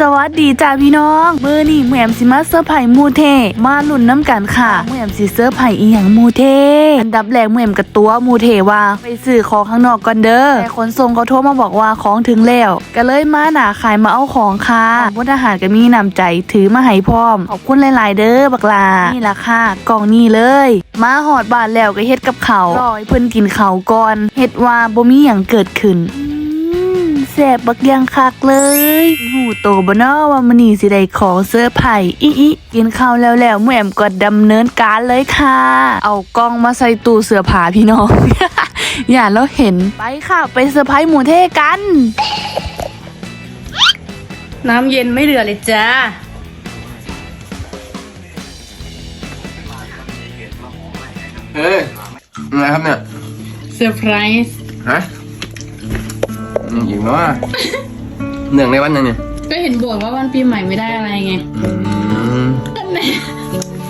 สวัสดีจ้าพี่น้องเมื่อนี่แหม่มสิมาเซอร์ไพรส์มูเท มาลุ้นน้ำกันค่ะแหม่มสิเซอร์ไพรส์อีหยังมูเท อันดับแรกแหม่มกับตัวมูเทว่า ไปซื้อของข้างนอกก่อนเด้อแต่ขนส่งเขาโทรมาบอกว่าของถึงแล้วก็เลยมาหนาขายมาเอาของค่ะพลทหารก็มีนำใจถือมาให้พร้อมขอบคุณหลาย ๆ เด้อบักลานี่ล่ะค่ะกล่องนี้เลย มาหอดบานแล้วก็เฮ็ดกับเขารอให้เพิ่นกินเขาก่อนเฮ็ดว่าบ่มีหยังเกิดขึ้น แสบบักอยังคักเลย หูโตบ่เนาะว่ามันนี่สิได้ของเสื้อร์ไผ่อีอีกินข้าวแล้วแล้วแหม่มก็ดำเนินการเลยค่ะ เอากล้องมาใส่ตู้เสื้อผ้าพี่น้อง อย่าแล้วเห็นไปค่ะ ไปเซอร์ไพรส์หมูเท่กัน น้ำเย็นไม่เดือดเลยจ้าเฮ้ยอะไรครับเนี่ยเซอร์ไพรส์ฮะ อืมอีกแล้วะเนื่องในวันนั้นเนี่ยก็เห็นบอกว่าวันปีใหม่ไม่ได้อะไรไงอืมนั่นแหละ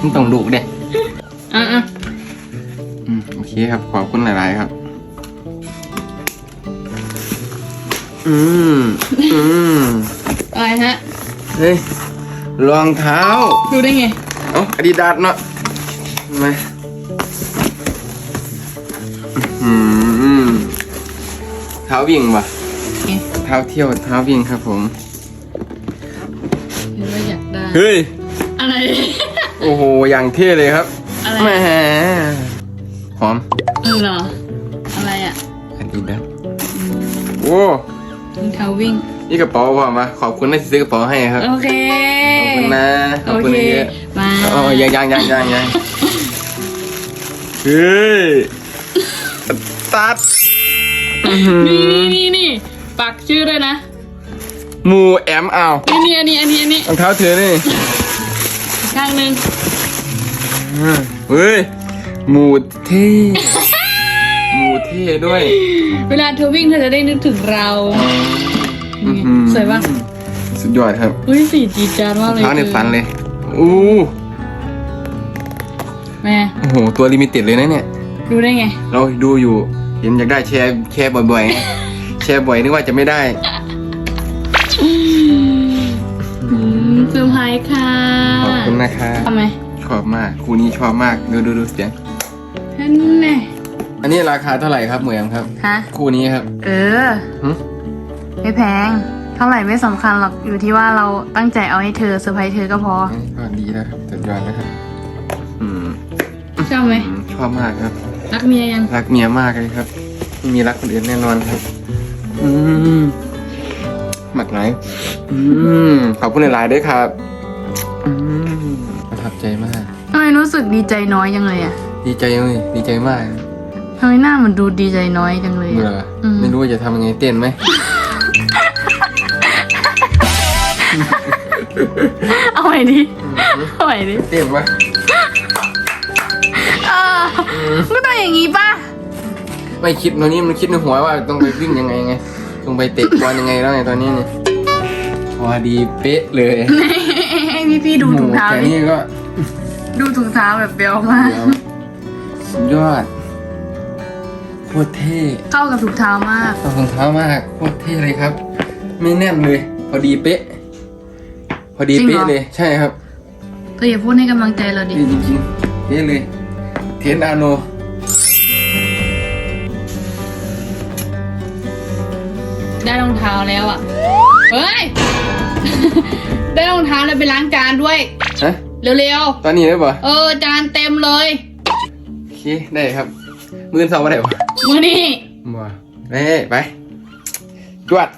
มันต้องดุเด้อะอะอืมโอเคครับ ขอบคุณหลาย ๆ ครับ อืมอืมอะไรฮะเฮ้ยรองเท้าดูได้ไงเอ้าอาดิดาสเนาะมาอืมเท้าวิ่งว่ะ เอ๊ะเท้าเที่ยวเท้าวิ่งครับผม หรือว่าอยากได้ เฮ้ย อะไร โอ้โห อย่างเท่เลยครับอะไร แหมหอมเออเหรอ อะไรอะอันนี้นะโอ้รองเท้าวิ่ง นี่กระเป๋าพอมาขอบคุณนะที่ซื้อกระเป๋าให้ครับ โอเค ขอบคุณนะ ขอบโอคุณเคเยอะมาๆอ๋อยังยังยังยังยังเฮ้ยตัด นี่นี่นี่นี่ ปักชื่อด้วยนะ หมูแอมเอานี่นี่อันนี้อันนี้อันนี้รองเท้าเธอนี่ข้างหนึ่งเฮ้ยหมูเท่หมูเท่ด้วย เวลาเธอวิ่งเธอจะได้นึกถึงเรานี่ไงอื้อหือสวยปะสุดยอดครับอุ้ยสีจีดจานมากรองเลยเท้าในคือฝันเลยอู้แม่โอ้โหตัวลิมิเต็ดเลยนะเนี่ย ดูได้ไง เราดูอยู่เห็นอยากได้แชร์แชร์บ่อยๆไง แชร์บ่อยนึกว่าจะไม่ได้อืมเซอร์ไพรส์ค่ะขอบคุณนะคะทำไมชอบมากคู่นี้ชอบมากดูดูดูเสียงนั่นแน่อันนี้ราคาเท่าไหร่ครับเหมยมครับฮะคู่นี้ครับ เออหึไม่แพงเท่าไหร่ไม่สำคัญหรอกอยู่ที่ว่าเราตั้งใจเอาให้เธอเซอร์ไพรส์เธอก็พออันนี้ก็ดีแล้วครับสุดยอดนะครับอืมชอบไหมอืมชอบมากครับ รักเมียยังรักเมียมากเลยครับไม่มีรักคนอื่นแน่นอนครับ อืมหมักไหนอืมขอบคุณหลายๆด้วยครับอืมประทับใจมาก ทำไมรู้สึกดีใจน้อยจังเลยอะดีใจเลยดีใจมากทำไมหน้ามันดูดีใจน้อยจังเลยเบื่ออะอืม ไม่รู้ว่าจะทำยังไงเต้นไหม เอาใหม่ดิเอาใหม่ดิเต้นปะเออก็ต้องอย่างงี้ป่ะ ไม่คิดตอนนี้มันคิดในหัวว่าต้องไปวิ่งยังไงไงต้องไปเตะบอลยังไงแล้วไงตอนนี้เนี่ยพอดีเป๊ะเลยให้พี่พี่ๆดูถุงเท้าแค่ดินี้ก็ดูถุงเท้าแบบเบลมาก เดี๋ยวสุดยอดโคตรเท่เข้ากับถุงเท้ามากขอบคุณเท้ามากโคตรเท่เลยครับ ไม่แน่นเลย พอดีเป๊ะ พอดีเป๊ะเลยใช่ครับเธออย่าพูดให้กำลังใจเราดินี่จริงๆเท่เลย เทนอาโน ได้รองเท้าแล้วอะ เฮ้ย ได้รองเท้าแล้วไปล้างจานด้วย ฮะ เร็วตอนนี้ได้ปะๆ เออ จานเต็มเลย โอเคได้ครับ มือเสาร์อะไรวะมือนี่ มาเฮ้ไปจวด